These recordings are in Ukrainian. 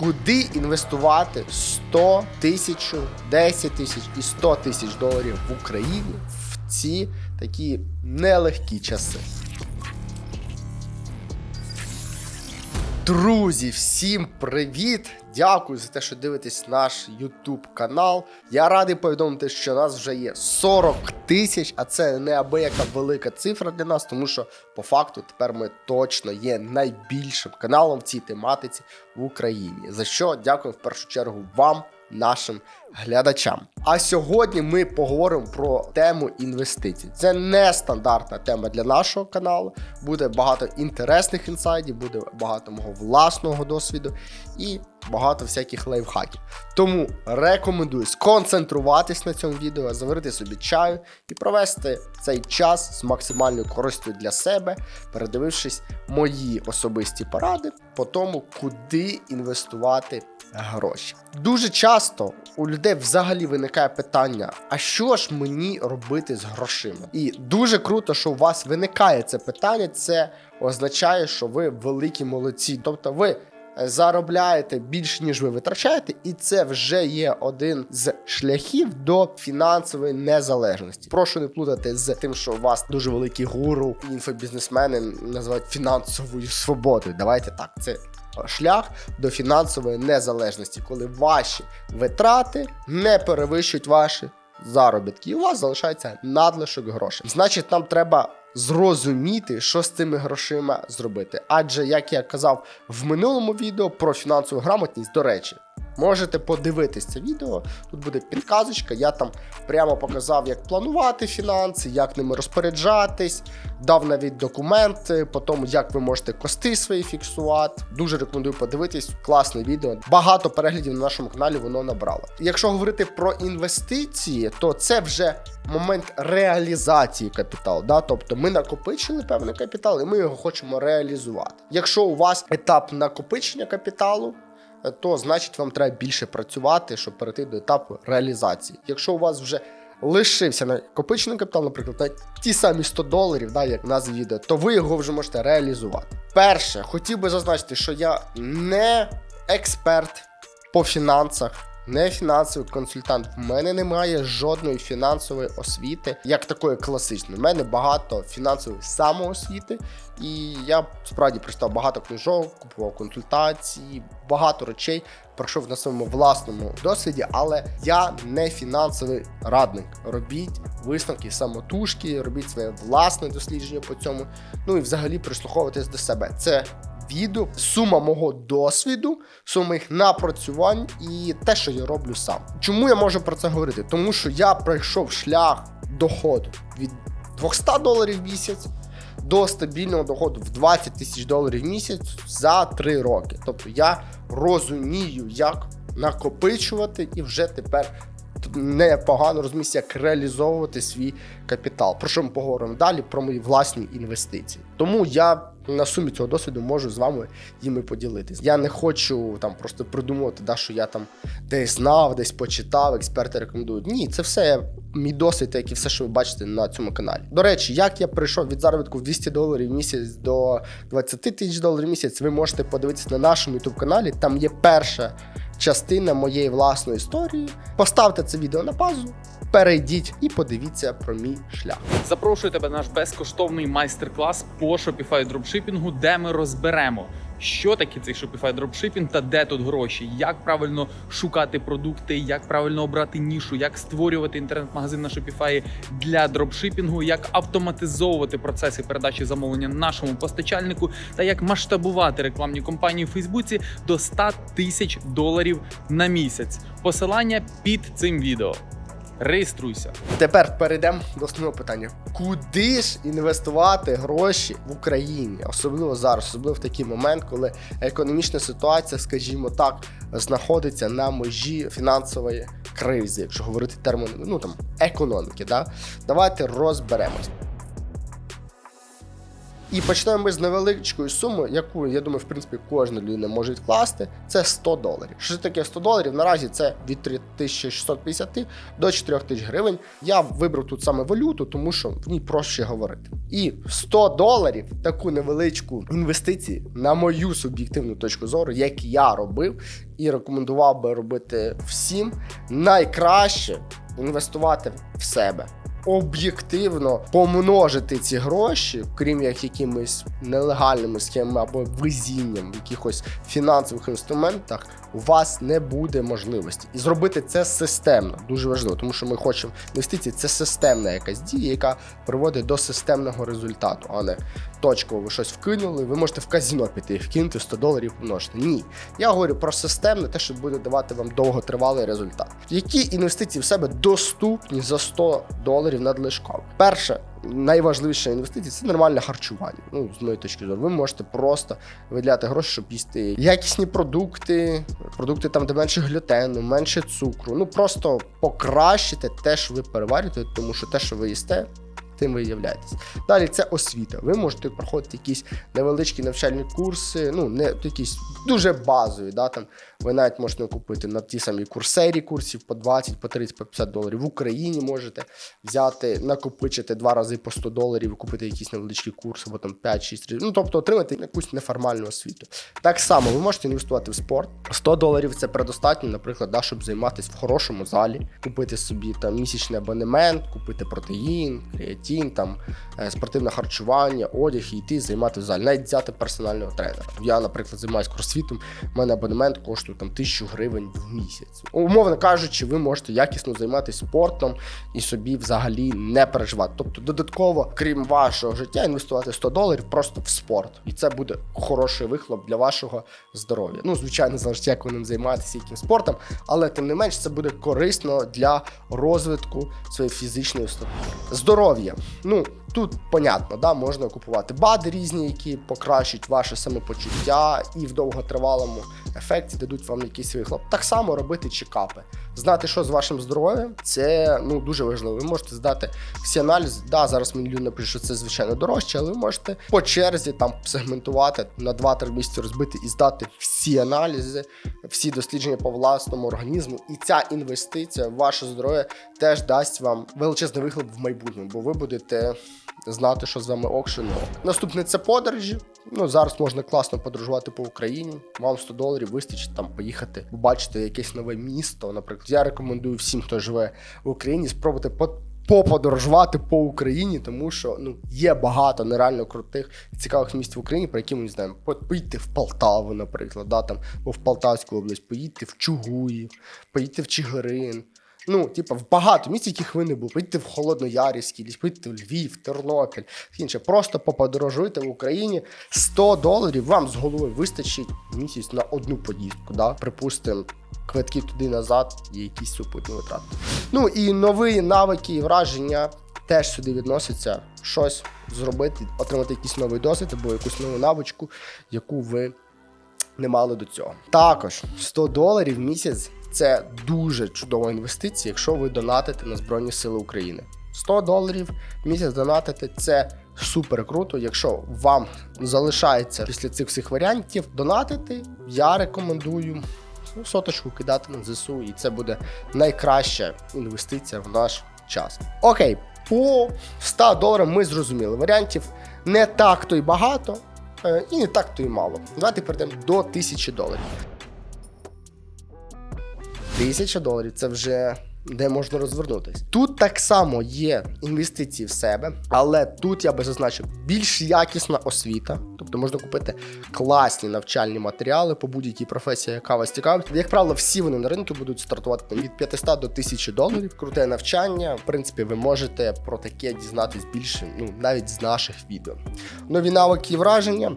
куди інвестувати 100 тисяч, 10 тисяч і 100 тисяч доларів в Україні в ці такі нелегкі часи. Друзі, всім привіт! Дякую за те, що дивитесь наш YouTube канал. Я радий повідомити, що нас вже є 40 тисяч, а це неабияка велика цифра для нас, тому що по факту тепер ми точно є найбільшим каналом в цій тематиці в Україні. За що дякую в першу чергу вам, нашим глядачам. А сьогодні ми поговоримо про тему інвестицій. Це не стандартна тема для нашого каналу. Буде багато інтересних інсайдів, буде багато мого власного досвіду і багато всяких лайфхаків. Тому рекомендую сконцентруватись на цьому відео, заварити собі чаю і провести цей час з максимальною користю для себе, передивившись мої особисті поради по тому, куди інвестувати гроші. Дуже часто у людей взагалі виникає питання: а що ж мені робити з грошима? І дуже круто, що у вас виникає це питання. Це означає, що ви великі молодці. Тобто ви е, заробляєте більше, ніж ви витрачаєте, і це вже є один з шляхів до фінансової незалежності. Прошу не плутати з тим, що у вас дуже великі гуру, інфобізнесмени називають фінансовою свободою. Давайте так, це шлях до фінансової незалежності, коли ваші витрати не перевищують ваші заробітки, і у вас залишається надлишок грошей. Значить, нам треба зрозуміти, що з цими грошима зробити. Адже, як я казав в минулому відео про фінансову грамотність, до речі. Можете подивитись це відео. Тут буде підказочка. Я там прямо показав, як планувати фінанси, як ними розпоряджатись, дав навіть документи по тому, як ви можете кости свої фіксувати. Дуже рекомендую подивитись. Класне відео. Багато переглядів на нашому каналі воно набрало. Якщо говорити про інвестиції, то це вже момент реалізації капіталу. Да? Тобто ми накопичили певний капітал, і ми його хочемо реалізувати. Якщо у вас етап накопичення капіталу то значить вам треба більше працювати, щоб перейти до етапу реалізації. Якщо у вас вже лишився накопичений капітал, наприклад, на ті самі 100 доларів, да, як в нас відео, то ви його вже можете реалізувати. Перше, хотів би зазначити, що я не експерт по фінансах. Не фінансовий консультант. В мене немає жодної фінансової освіти, як такої класичної. У мене багато фінансової самоосвіти, і я справді прочитав багато книжок, купував консультації, багато речей пройшов на своєму власному досвіді, але я не фінансовий радник. Робіть висновки самотужки, робіть своє власне дослідження по цьому. Ну і взагалі прислуховуватись до себе. Це відео, сума мого досвіду, сума моїх напрацювань і те, що я роблю сам. Чому я можу про це говорити? Тому що я пройшов шлях доходу від 200 доларів в місяць до стабільного доходу в 20 тисяч доларів в місяць за 3 роки. Тобто я розумію, як накопичувати і вже тепер. Непогано розуміється, як реалізовувати свій капітал. Про що ми поговоримо далі? Про мої власні інвестиції. Тому я на сумі цього досвіду можу з вами їми поділитись. Я не хочу там просто придумувати, да, що я там десь знав, десь почитав, експерти рекомендують. Ні, це все мій досвід, як і все, що ви бачите на цьому каналі. До речі, як я прийшов від заробітку в 200 доларів в місяць до 20 тисяч доларів в місяць, ви можете подивитися на нашому youtube каналі. Там є перша частина моєї власної історії. Поставте це відео на паузу, перейдіть і подивіться про мій шлях. Запрошую тебе на наш безкоштовний майстер-клас по Shopify дропшипінгу, де ми розберемо, що таке цей Shopify дропшипінг та де тут гроші, як правильно шукати продукти, як правильно обрати нішу, як створювати інтернет-магазин на Shopify для дропшипінгу, як автоматизовувати процеси передачі замовлення нашому постачальнику та як масштабувати рекламні кампанії у Фейсбуці до 100 тисяч доларів на місяць. Посилання під цим відео. Реєструйся. Тепер перейдемо до основного питання: куди ж інвестувати гроші в Україні, особливо зараз, особливо в такий момент, коли економічна ситуація, скажімо так, знаходиться на межі фінансової кризи, якщо говорити термін, ну там економіки. Да? Давайте розберемось. І почнемо ми з невеличкої суми, яку я думаю, в принципі, кожна людина може відкласти. Це 100 доларів. Що таке 100 доларів? Наразі це від 3650 до 4000 гривень. Я вибрав тут саме валюту, тому що в ній проще говорити. І 100 доларів таку невеличку інвестицію, на мою суб'єктивну точку зору, як я робив, і рекомендував би робити всім, найкраще інвестувати в себе. Об'єктивно помножити ці гроші, крім як якимись нелегальними схемами або везінням в якихось фінансових інструментах, у вас не буде можливості. І зробити це системно дуже важливо, тому що ми хочемо інвестиції. Це системна якась дія, яка приводить до системного результату, а не точково ви щось вкинули. Ви можете в казіно піти і вкинути 100 доларів помножити. Ні, я говорю про системне, те, що буде давати вам довготривалий результат. Які інвестиції в себе доступні за 100 доларів надлишково? Перше, найважливіша інвестиція це нормальне харчування. Ну, з моєї точки зору, ви можете просто виділяти гроші, щоб їсти якісні продукти, продукти там, де менше глютену, менше цукру. Ну просто покращити те, що ви переварюєте, тому що те, що ви їсте. Тим ви являєтесь. Далі це освіта. Ви можете проходити якісь невеличкі навчальні курси, ну не якісь дуже базові. Да, там ви навіть можете купити на ті самі курсері курсів по 20, по 30, по 50 доларів. В Україні можете взяти, накопичити два рази по 100 доларів, купити якийсь невеличкий курс, або там 5-6 Ну тобто отримати якусь неформальну освіту. Так само ви можете інвестувати в спорт. 100 доларів це предостатньо, наприклад, да, щоб займатися в хорошому залі, купити собі там місячний абонемент, купити протеїн, креатин, там е, спортивне харчування, одяг і йти займати в залі, навіть взяти персонального тренера. Я, наприклад, займаюся кросфітом. У мене абонемент коштує там тисячу гривень в місяць. Умовно кажучи, ви можете якісно займатися спортом і собі взагалі не переживати. Тобто, додатково, крім вашого життя, інвестувати 100 доларів просто в спорт, і це буде хороший вихлоп для вашого здоров'я. Ну, звичайно, залежить, як ви ним займаєтеся, яким спортом, але тим не менш це буде корисно для розвитку своєї фізичної структури. Здоров'я. Ну тут понятно, да, можна купувати бади різні, які покращать ваше самопочуття і в довготривалому ефекті дадуть вам якийсь вихлоп. Так само робити чекапи. Знати, що з вашим здоров'ям, це ну дуже важливо. Ви можете здати всі аналізи. Да, зараз мені люди напишуть, що це звичайно дорожче, але ви можете по черзі там сегментувати на 2-3 місяці розбити і здати всі аналізи, всі дослідження по власному організму. І ця інвестиція в ваше здоров'я теж дасть вам величезний вихлоп в майбутньому, бо ви будете знати, що з вами ок. Наступне це подорожі. Ну зараз можна класно подорожувати по Україні. Вам 100 доларів вистачить там поїхати, побачити якесь нове місто. Наприклад, я рекомендую всім, хто живе в Україні, спробувати по. Поподорожувати по Україні, тому що ну є багато нереально крутих і цікавих місць в Україні, про які ми не знаємо. Поїдьте в Полтаву, наприклад, да, там, або в Полтавську область, поїдьте в Чугуїв, поїдьте в Чигирин. Ну, типа, в багато місць, яких ви не були. Поїдьте в Холодноярівський ліс, в Львів, Тернопіль, інше. Просто поподорожуйте в Україні 100 доларів. Вам з голови вистачить місяць на одну поїздку. Да? Припустимо, квитки туди назад і якісь супутні витрати. Ну і нові навики і враження теж сюди відносяться. Щось зробити, отримати якийсь новий досвід або якусь нову навичку, яку ви не мали до цього. Також 100 доларів в місяць це дуже чудова інвестиція, якщо ви донатите на Збройні Сили України. 100 доларів в місяць донатити це супер круто. Якщо вам залишається після цих всіх варіантів донатити, я рекомендую ну, соточку кидати на ЗСУ, і це буде найкраща інвестиція в наш час. Окей, по 100 доларам ми зрозуміли. Варіантів не так то й багато, е, і не так то й мало. Давайте перейдемо до 1000 доларів. 1000 доларів це вже де можна розвернутися. Тут так само є інвестиції в себе, але тут я би зазначив більш якісна освіта, тобто можна купити класні навчальні матеріали по будь-якій професії, яка вас цікавить. Як правило, всі вони на ринку будуть стартувати там, від 500 до 1000 доларів. Круте навчання. В принципі, ви можете про таке дізнатись більше, ну навіть з наших відео. Нові навики і враження.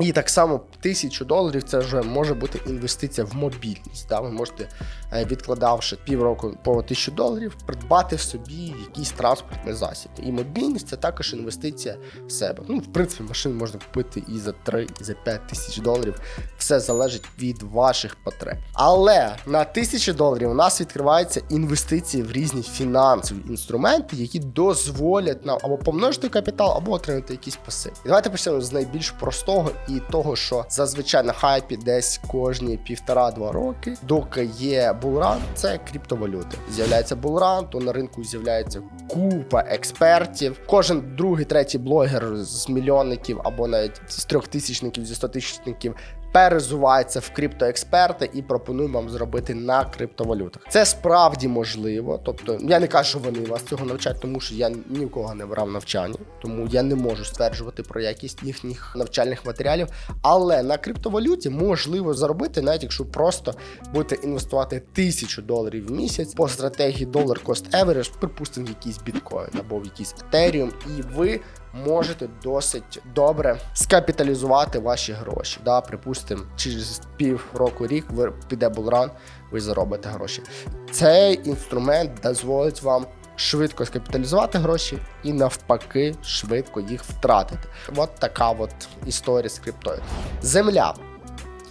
І так само тисячу доларів це вже може бути інвестиція в мобільність. Да? Ви можете, відкладавши півроку по тисячу доларів, придбати собі якийсь транспортний засіб. І мобільність це також інвестиція в себе. Ну, в принципі, машин можна купити і за 3, і за 5 тисяч доларів. Все залежить від ваших потреб. Але на тисячі доларів у нас відкриваються інвестиції в різні фінансові інструменти, які дозволять нам або помножити капітал, або отримати якийсь пасив. І давайте почнемо з найбільш простого і того, що зазвичай на хайпі десь кожні півтора-два роки, доки є булран, це криптовалюти. З'являється булран, то на ринку з'являється купа експертів. Кожен другий, третій блогер з мільйонників або навіть з трьохтисячників, зі стотисячників перезувається в криптоексперти і пропонує вам зробити на криптовалютах. Це справді можливо. Тобто, я не кажу, що вони вас цього навчать, тому що я ні в кого не брав навчання, тому я не можу стверджувати про якість їхніх навчальних матеріалів. Але на криптовалюті можливо заробити, навіть якщо просто будете інвестувати тисячу доларів в місяць по стратегії долар cost average, припустимо, в якийсь біткоін або в якийсь етеріум, і ви можете досить добре скапіталізувати ваші гроші. Да, припустимо, через пів року рік ви піде булран, ви заробите гроші. Цей інструмент дозволить вам. Швидко скапіталізувати гроші і навпаки швидко їх втратити. От така от історія з криптою. Земля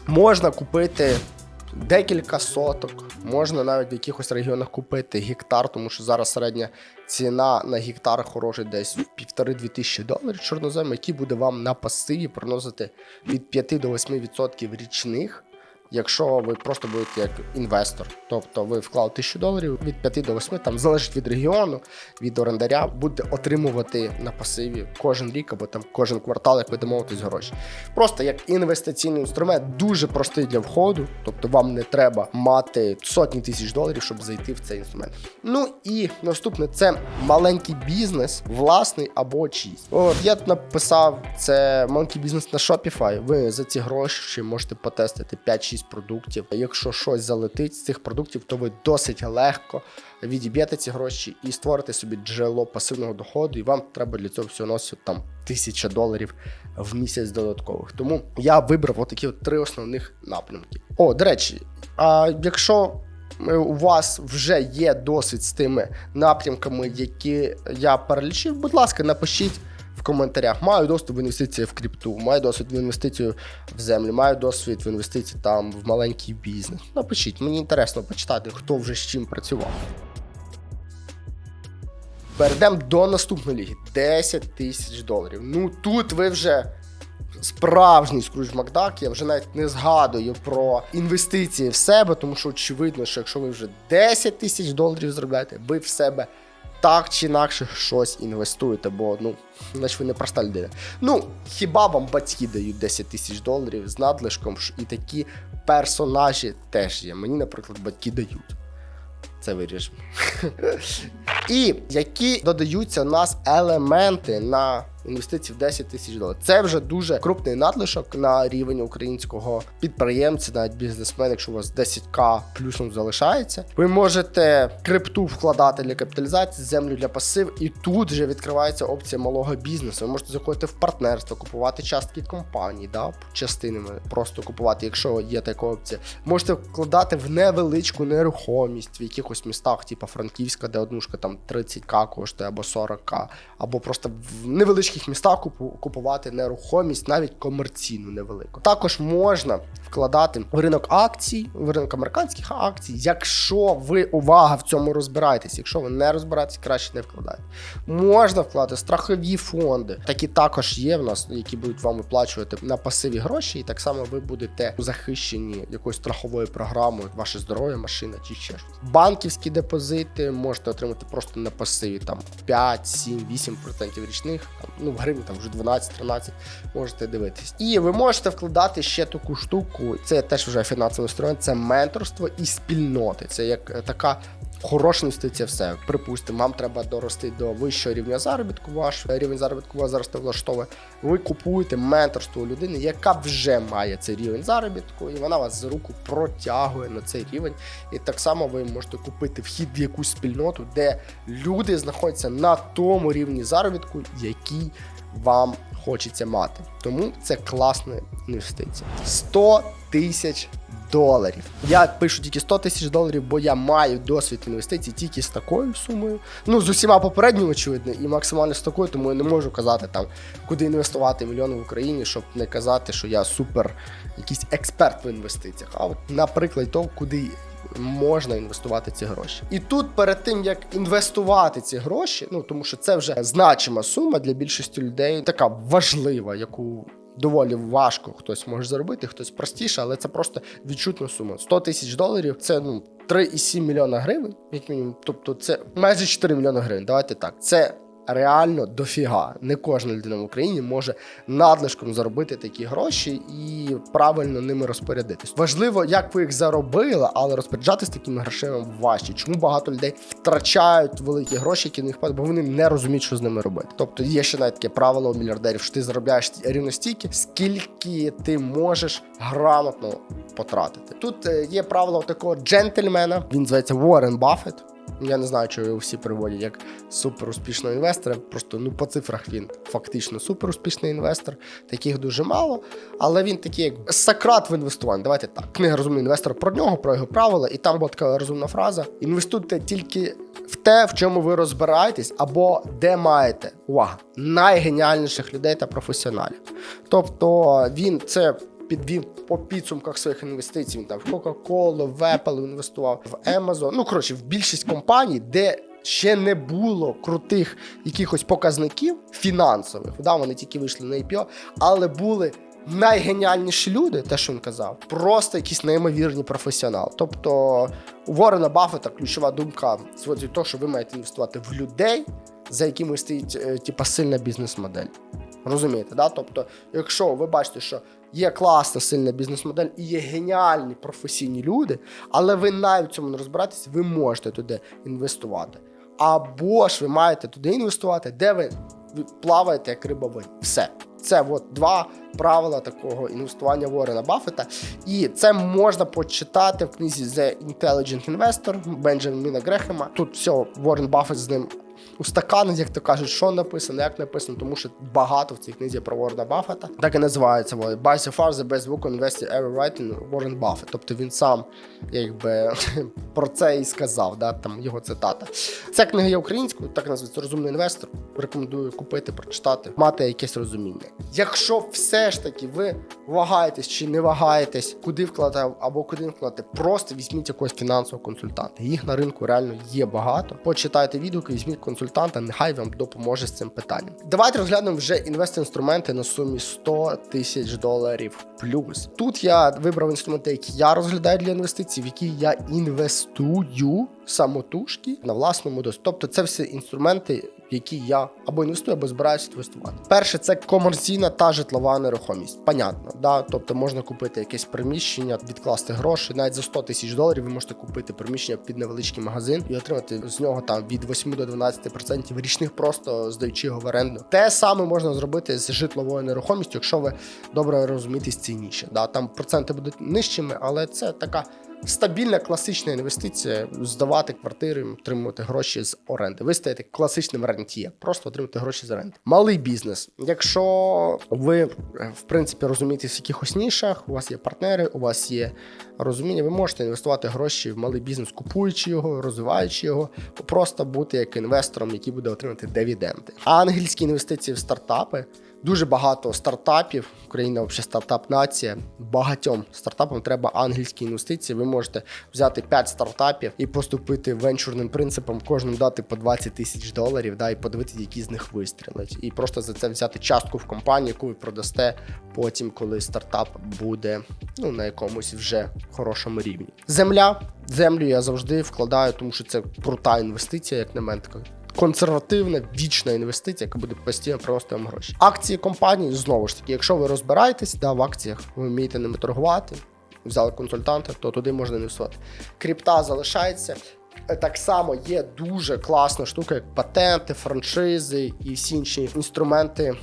можна купити декілька соток, можна навіть в якихось регіонах купити гектар, тому що зараз середня ціна на гектар хороший десь в півтори-дві тисячі доларів чорнозем, який буде вам на пасиві приносити від 5 до 8% річних. Якщо ви просто будете як інвестор, тобто ви вклали 1000 доларів від 5 до 8, там залежить від регіону, від орендаря, будете отримувати на пасиві кожен рік або там кожен квартал, як ви домовитесь гроші. Просто як інвестиційний інструмент, дуже простий для входу, тобто вам не треба мати сотні тисяч доларів, щоб зайти в цей інструмент. Ну і наступне це маленький бізнес, власний або чийсь. От я написав це маленький бізнес на Shopify. Ви за ці гроші можете потестити 5-6 продуктів. Якщо щось залетить з цих продуктів, то ви досить легко відіб'єте ці гроші і створите собі джерело пасивного доходу, і вам треба для цього всього носити там тисяча доларів в місяць додаткових. Тому я вибрав отакі от три основних напрямки. О, до речі, а якщо е, у вас вже є досвід з тими напрямками, які я перелічив, будь ласка, напишіть коментарях. Маю досвід в інвестиції в крипту, маю досвід в інвестицію в землю, маю досвід в інвестиції там в маленький бізнес. Напишіть, мені інтересно почитати, хто вже з чим працював. Перейдемо до наступної ліги. 10 тисяч доларів. Ну тут ви вже справжній Скрудж Макдак. Я вже навіть не згадую про інвестиції в себе, тому що очевидно, що якщо ви вже 10 тисяч доларів зробляєте, ви в себе так чи інакше щось інвестуєте, бо ну, значить ви не проста людина. Ну, хіба вам батьки дають 10 тисяч доларів з надлишком, і такі персонажі теж є. Мені, наприклад, батьки дають. Це виріжемо. І які додаються у нас елементи на інвестиції в 10 тисяч доларів. Це вже дуже крупний надлишок на рівень українського підприємця, навіть бізнесмена, якщо у вас 10к плюсом залишається. Ви можете крипту вкладати для капіталізації, землю для пасив, і тут вже відкривається опція малого бізнесу. Ви можете заходити в партнерство, купувати частки компаній, да, частинами просто купувати, якщо є така опція. Можете вкладати в невеличку нерухомість в якихось містах, типу Франківська, де однушка там 30к коштує або 40к, або просто в невеличких містах купу- купувати нерухомість, навіть комерційну невелику. Також можна вкладати в ринок акцій, в ринок американських акцій, якщо ви увага в цьому розбираєтесь. Якщо ви не розбираєтесь, краще не вкладайте. Можна вкладати страхові фонди. Такі також є в нас, які будуть вам виплачувати на пасиві гроші, і так само ви будете захищені якоюсь страховою програмою, ваше здоров'я, машина чи ще щось. Банківські депозити можете отримати просто на пасиві там 5, 7, 8% річних. Ну в гривні там вже 12-13 можете дивитись. І ви можете вкладати ще таку штуку. Це теж вже фінансовий інструмент, це менторство і спільноти. Це як е, така. Хороша інвестиція все. Припустимо, вам треба дорости до вищого рівня заробітку. Ваш рівень заробітку вас зараз не влаштовує. Ви купуєте менторство у людини, яка вже має цей рівень заробітку, і вона вас за руку протягує на цей рівень. І так само ви можете купити вхід в якусь спільноту, де люди знаходяться на тому рівні заробітку, який вам хочеться мати. Тому це класна інвестиція. 100 тисяч доларів. Я пишу тільки 100 тисяч доларів, бо я маю досвід інвестицій тільки з такою сумою. Ну, з усіма попередніми, очевидно, і максимально з такою, тому я не можу казати там, куди інвестувати мільйони в Україні, щоб не казати, що я супер якийсь експерт в інвестиціях. А от, наприклад, того, куди можна інвестувати ці гроші. І тут перед тим як інвестувати ці гроші, ну тому що це вже значима сума для більшості людей, така важлива, яку. Доволі важко хтось може заробити, хтось простіше, але це просто відчутна сума. 100 тисяч доларів це ну 3,7 мільйона гривень, як мінімум. Тобто це майже 4 мільйони гривень. Давайте так. Це реально дофіга. Не кожна людина в Україні може надлишком заробити такі гроші і правильно ними розпорядитись. Важливо, як ви їх заробили, але розпоряджатись такими грошима важче. Чому багато людей втрачають великі гроші, які не їх бо вони не розуміють, що з ними робити. Тобто є ще навіть таке правило у мільярдерів, що ти заробляєш рівно стільки, скільки ти можеш грамотно потратити. Тут е, є правило такого джентльмена. Він зветься Уоррен Баффет. Я не знаю, чи його всі приводять як супер успішного інвестора. Просто ну по цифрах він фактично супер успішний інвестор. Таких дуже мало. Але він такий як Сократ в інвестуванні. Давайте так. Книга розумний інвестор про нього, про його правила, і там була така розумна фраза: інвестуйте тільки в те, в чому ви розбираєтесь, або де маєте увага найгеніальніших людей та професіоналів. Тобто він це підвів по підсумках своїх інвестицій. Він там в Coca-Cola, в Apple інвестував, в Amazon. Ну коротше, в більшість компаній, де ще не було крутих якихось показників фінансових. Да, вони тільки вийшли на IPO, але були. Найгеніальніші люди, те, що він казав, просто якісь неймовірні професіонали. Тобто у Ворена Баффета ключова думка зводить того, що ви маєте інвестувати в людей, за якими стоїть е, типа сильна бізнес-модель. Розумієте, да? Тобто, якщо ви бачите, що є класна сильна бізнес-модель і є геніальні професійні люди, але ви навіть в цьому не розбираєтесь, ви можете туди інвестувати. Або ж ви маєте туди інвестувати, де ви плаваєте як риба в. Все. Це от два правила такого інвестування Ворена Баффета. І це можна почитати в книзі The Intelligent Investor Бенджаміна Грехема. Тут все, Ворен Баффет з ним устаканить, як то кажуть, що написано, як написано, тому що багато в цій книзі про Ворена Баффета. Так і називається воно. By so far the best book on investing ever written Warren Buffett. Тобто він сам якби про це і сказав, да, там його цитата. Ця книга є українською, так називається розумний інвестор. Рекомендую купити, прочитати, мати якесь розуміння. Якщо все ж таки ви вагаєтесь чи не вагаєтесь, куди вкладати або куди не вкладати, просто візьміть якогось фінансового консультанта. Їх на ринку реально є багато. Почитайте відгуки, візьміть консультанта, нехай вам допоможе з цим питанням. Давайте розглянемо вже інвест-інструменти на сумі 100 тисяч доларів плюс. Тут я вибрав інструменти, які я розглядаю для інвестицій, в які я інвестую самотужки на власному досвіді. Тобто це всі інструменти, які я або інвестую, або збираюся інвестувати. Перше, це комерційна та житлова нерухомість. Понятно, да? тобто можна купити якесь приміщення, відкласти гроші. Навіть за 100 тисяч доларів ви можете купити приміщення під невеличкий магазин і отримати з нього там від 8 до 12% річних, просто здаючи його в оренду. Те саме можна зробити з житловою нерухомістю, якщо ви добре розумієтесь ніші. Да? Там проценти будуть нижчими, але це така. Стабільна класична інвестиція здавати квартири, отримувати гроші з оренди. Ви стаєте класичним рентіє, просто отримати гроші з оренди. Малий бізнес. Якщо ви в принципі розумієтесь в якихось нішах, у вас є партнери, у вас є розуміння, ви можете інвестувати гроші в малий бізнес, купуючи його, розвиваючи його, просто бути як інвестором, який буде отримати дивіденди. А англійські інвестиції в стартапи. Дуже багато стартапів. Україна взагалі стартап-нація. Багатьом стартапам треба англійські інвестиції. Ви можете взяти 5 стартапів і поступити венчурним принципом, кожному дати по 20 тисяч доларів, да, і подивитися, які з них вистрілять. І просто за це взяти частку в компанії, яку ви продасте потім, коли стартап буде ну, на якомусь вже хорошому рівні. Земля. Землю я завжди вкладаю, тому що це крута інвестиція, як на мене. Консервативна вічна інвестиція, яка буде постійно приносити вам гроші. Акції компанії знову ж таки, якщо ви розбираєтесь да, в акціях, ви вмієте ними торгувати, взяли консультанта, то туди можна інвестувати. Крипта залишається. Так само є дуже класна штука, як патенти, франшизи і всі інші інструменти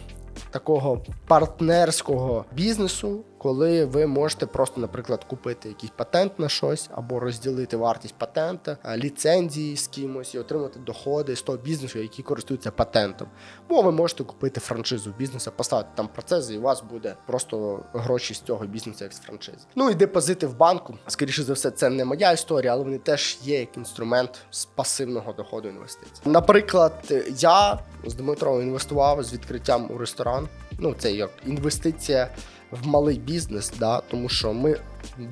такого партнерського бізнесу, коли ви можете просто, наприклад, купити якийсь патент на щось або розділити вартість патента, е, ліцензії з кимось і отримати доходи з того бізнесу, який користується патентом. Бо ви можете купити франшизу бізнесу, поставити там процеси, і у вас буде просто гроші з цього бізнесу, як з франшизи. Ну і депозити в банку. Скоріше за все, це не моя історія, але вони теж є як інструмент з пасивного доходу інвестицій. Наприклад, я з Дмитром інвестував з відкриттям у ресторан. Ну, це як інвестиція в малий бізнес, да, тому що ми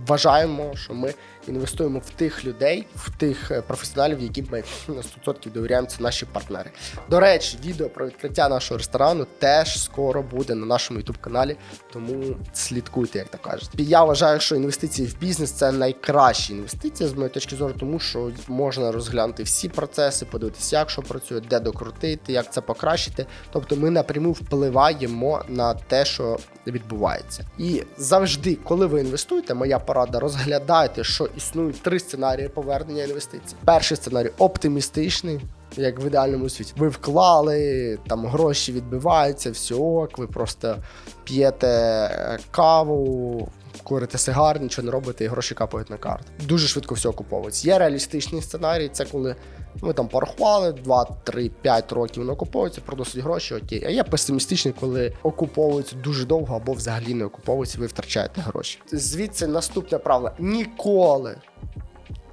вважаємо, що ми інвестуємо в тих людей, в тих е, професіоналів, яким ми на 100% довіряємо, це наші партнери. До речі, відео про відкриття нашого ресторану теж скоро буде на нашому youtube каналі, тому слідкуйте, як то кажуть. Я вважаю, що інвестиції в бізнес це найкращі інвестиції з моєї точки зору, тому що можна розглянути всі процеси, подивитися, як що працює, де докрутити, як це покращити. Тобто ми напряму впливаємо на те, що відбувається. І завжди, коли ви інвестуєте, моя порада розглядайте, що існують три сценарії повернення інвестицій. Перший сценарій оптимістичний. Як в ідеальному світі, ви вклали, там гроші відбиваються, все ок, ви просто п'єте е, каву, курите сигар, нічого не робите, і гроші капають на карту. Дуже швидко все окуповується. Є реалістичний сценарій, це коли ви там порахували 2, 3, 5 років не окуповується, продосить гроші, окей. А є песимістичний, коли окуповується дуже довго або взагалі не окуповується, ви втрачаєте гроші. Звідси наступне правило: ніколи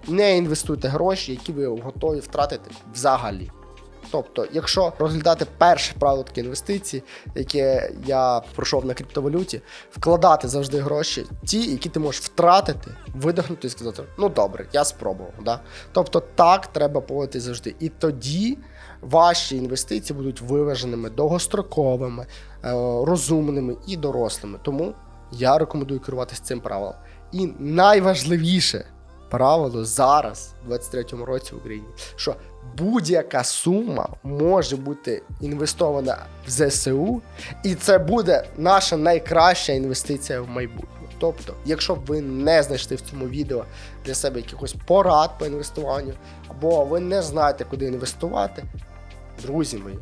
не інвестуйте гроші, які ви готові втратити взагалі. Тобто, якщо розглядати перше правило такі інвестиції, яке я пройшов на криптовалюті, вкладати завжди гроші, ті, які ти можеш втратити, видихнути і сказати: ну добре, я спробував. Да? Тобто, так треба поводити завжди. І тоді ваші інвестиції будуть виваженими, довгостроковими, е, розумними і дорослими. Тому я рекомендую керуватися цим правилом. І найважливіше правило зараз, в 23-му році в Україні, що будь-яка сума може бути інвестована в ЗСУ, і це буде наша найкраща інвестиція в майбутнє. Тобто, якщо б ви не знайшли в цьому відео для себе якихось порад по інвестуванню, або ви не знаєте, куди інвестувати, друзі мої,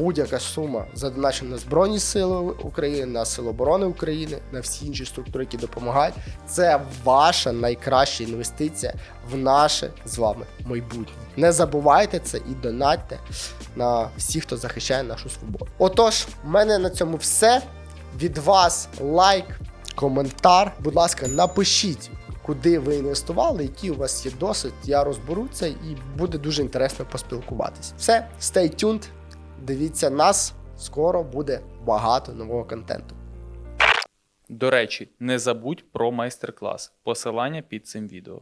будь-яка сума задоначена на Збройні Сили України, на Сили оборони України, на всі інші структури, які допомагають, це ваша найкраща інвестиція в наше з вами майбутнє. Не забувайте це і донатьте на всіх, хто захищає нашу свободу. Отож, в мене на цьому все. Від вас лайк, коментар. Будь ласка, напишіть. Куди ви інвестували, який у вас є досвід, я розберу це і буде дуже інтересно поспілкуватись. Все, stay tuned, дивіться нас, скоро буде багато нового контенту. До речі, не забудь про майстер-клас. Посилання під цим відео.